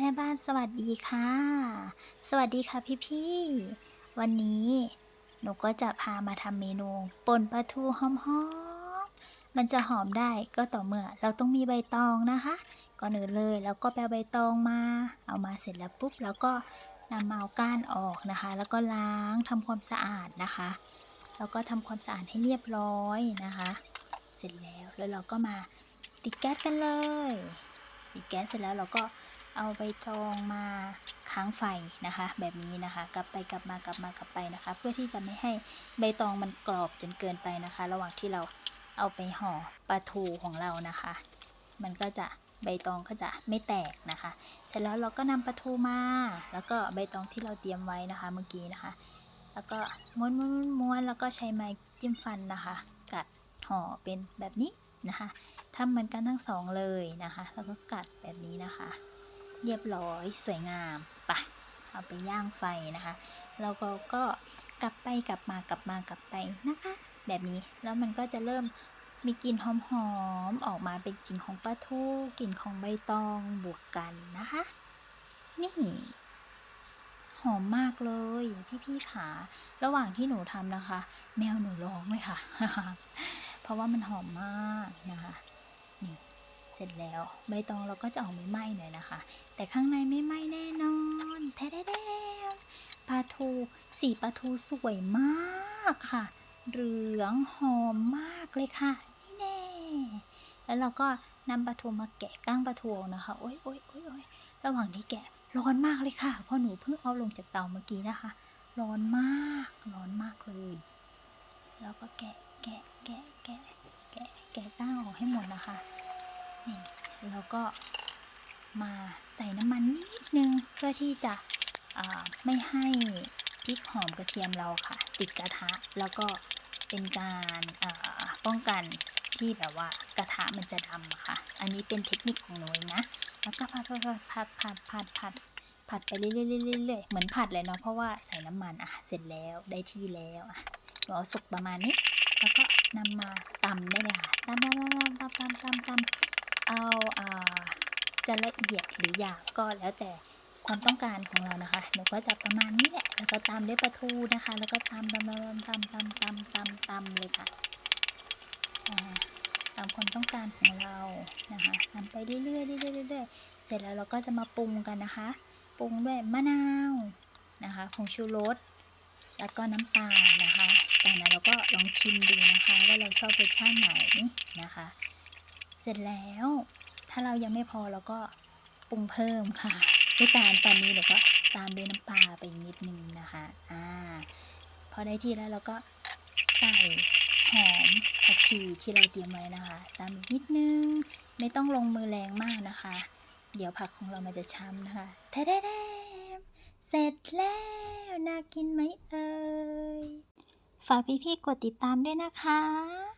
แม่บ้านสวัสดีค่ะ สวัสดีค่ะพี่ๆวันนี้หนูก็จะพามาทำเมนูป่นปลาทูหอมๆมันจะหอมได้ก็ต่อเมื่อเราต้องมีใบตองนะคะ ก่อนอื่นเลยแล้วก็แปลใบตองมา เอามาเสร็จแล้วปุ๊บแล้วก็นำมาเอาก้านออกนะคะ แล้วก็ล้างทำความสะอาดนะคะ แล้วก็ทำความสะอาดให้เรียบร้อยนะคะ เสร็จแล้วแล้วเราก็มาติดแก๊สกันเลย ติดแก๊สเสร็จแล้วเราก็ เอาใบตองมาค้างไฟนะคะ แบบนี้นะคะ กลับไปกลับมากลับมากลับไปนะคะ เพื่อที่จะไม่ให้ใบตองมันกรอบจนเกินไปนะคะ ระหว่างที่เราเอาไปห่อปลาทูของเรานะคะ มันก็จะใบตองก็จะไม่แตกนะคะ เสร็จแล้วเราก็นำปลาทูมา แล้วก็ใบตองที่เราเตรียมไว้นะคะเมื่อกี้นะคะ แล้วก็ม้วนม้วนม้วนแล้วก็ใช้ไม้จิ้มฟันนะคะ กัดห่อเป็นแบบนี้นะคะทำเหมือนกันทั้งสองเลยนะคะ แล้วก็กัดแบบนี้นะคะ เรียบร้อยสวยงามไปะเอาไปย่างไฟนะคะ แล้วก็ก็กลับไปกลับมากลับมากลับไปนะคะ แบบนี้แล้วมันก็จะเริ่มมีกลิ่นหอมๆออกมาเป็นกลิ่นของปลาทูกลิ่นของใบตองบวกกันนะคะ นี่หอมมากเลยพี่ๆขา ระหว่างที่หนูทำนะคะ แมวหนูร้องเลยค่ะ เพราะว่ามันหอมมากนะคะ นี่ เสร็จแล้วใบตองเราก็จะออกไม่ไหม้หน่อยนะคะ แต่ข้างในไม่ไหม้แน่นอนแท้แดงปลาทูสีปลาทูสวยมากค่ะ เหลืองหอมมากเลยค่ะ นี่แน่แล้วเราก็นำปลาทูมาแกะก้างปลาทูนะคะ โอ๊ยโอ๊ยโอ๊ยโอ๊ยระหว่างที่แกะร้อนมากเลยค่ะเพราะหนูเพิ่งเอาลงจากเตาเมื่อกี้นะคะ ร้อนมาก ร้อนมากเลยแล้วก็แกะแกะแกะแกะแกะแกะก้างออกให้หมดนะคะ แล้วก็มาใส่น้ำมันนิดนึงเพื่อที่จะไม่ให้พริกหอมกระเทียมเราค่ะ ติดกระทะแล้วก็เป็นการป้องกันที่แบบว่ากระทะมันจะดำค่ะ อันนี้เป็นเทคนิคของหนูเองนะ แล้วก็ผัดผัดผัดผัดผัดผัดผัดไปเรื่อยๆเรื่อยๆเหมือนผัดเลยเนาะเพราะว่าใส่น้ำมันอะเสร็จแล้วได้ที่แล้วอะหนูเอาสุกประมาณนี้ แล้วก็นำมาตำได้เลยค่ะตำตำตำตำตำตำ จะละเอียดหรือหยาบก็แล้วแต่ความต้องการของเรานะคะหนูก็จะประมาณนี้แหละแล้วก็ตามด้วยปลาทูนะคะ แล้วก็ตามตามตามตามตามตามตามเลยค่ะตามความต้องการของเรานะคะทำไปเรื่อยๆเรื่อยๆเรื่อยๆเสร็จแล้วเราก็จะมาปรุงกันนะคะ ปรุงด้วยมะนาวนะคะผงชูรสแล้วก็น้ำปลนะคะจากนั้นเราก็ลองชิมดูนะคะ ว่าเราชอบรสชาติไหนนะคะ เสร็จแล้ว ถ้าเรายังไม่พอเราก็ปรุงเพิ่มค่ะด้วยการตอนนี้เราก็ตามด้วยน้ำปลาไปอีกนิดนึงนะคะอ่าพอได้ที่แล้วเราก็ใส่หอมผักชีที่เราเตรียมไว้นะคะ ตามอีกนิดนึงไม่ต้องลงมือแรงมากนะคะ เดี๋ยวผักของเรามันจะช้ำนะคะแท้แดมเสร็จแล้วน่ากินไหมเอ่ยฝากพี่ๆกดติดตามด้วยนะคะ